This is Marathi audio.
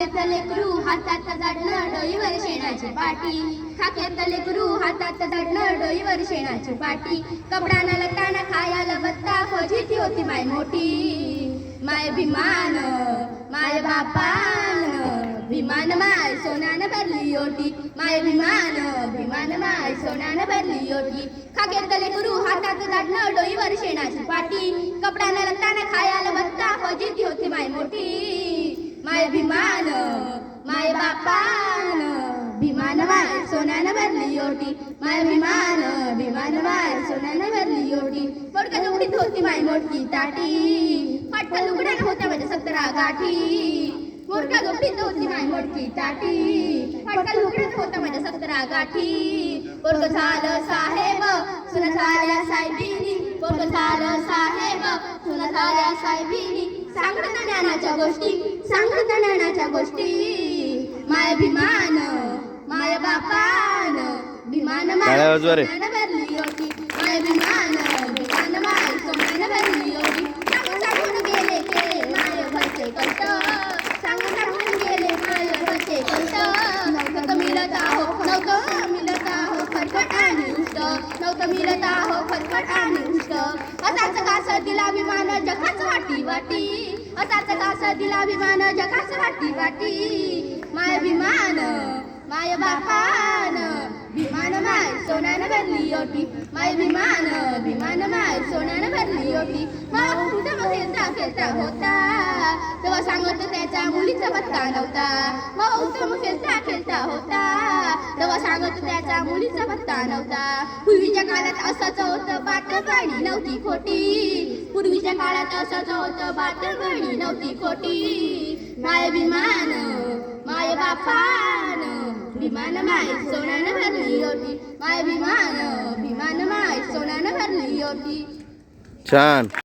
लेकरू हातात जाडणं डोईवर शेणाची पाटी. खाकेत लेकरू हातात जाडणं डोईवर शेणाची पाटी. कपडाना लटाना खायाला बत्ता फौजी ती होती माय मोठी. माय भिमान माय बापान भिमान माय सोनान भरली ओटी. माय भिमान भिमान माय सोनान भरली ओटी. खाकेत लेकरू हातात जाडणं डोईवर शेणाची पाटी माय भिमान माय बापान भिमान माय सोन्यानं भरली ओटी. माय भीमान भिमान माय सोन्यानं भरली ओटी. मोडका झोपडीत होती माय मोठी ताटी. फाटका लुगड्यानं होत्या माझ्या सतरा गाठी. मोडका झोपडीत होती माय मोठी ताटी. फाटका लुगड्यानं होत्या माझ्या सतरा गाठी. पोरग झालं साहेब सुन झाल्या साहेबिनी. पोरग झालं साहेब सुन झाल्या साहेबिनी. सांगत ज्ञानाच्या गोष्टी सांगत ज्ञानाच्या गोष्टी. माय भिमान माय बापान भिमान माय. सोन्यानं भरली होती. माय भिमान भिमान माय सोन्यानं भरली होती. सांगून सांगून गेले केले माय भरते कंट सांगून सांगून गेले माय भरते कंट नव्हतं मिळत आहो नव्हतं मिळत आहो खटखट आणि उष्ट नव्हतं मिळत आहो खटखट आणि उष्ट असाच कास दिला विमान जगाच वाटी वाटी असाच कास दिला अभिमान जगाच वाटी वाटी. माय अभिमान माय बापान. विमान माय सोन्यानं भरली ओटी. माय विमान विमान माय सोन्यानं भरली ओटी. मग कुठं मग खेळता खेळता होता. तेव्हा सांगत त्याच्या मुलीचा पत्ता नव्हता. मग उत्तम खेळता खेळता होता. तेव्हा सांगत त्याच्या मुलीचा पत्ता नव्हता. पूर्वीच्या काळात असंच होतं बाटगाडी नव्हती खोटी. पूर्वीच्या काळात असंच होतं बाटगाडी नव्हती खोटी. माय विमान माय बापान विमान माय सोन्यानं भरली होती. माय विमान विमान माय सोन्यानं भरली होती. छान.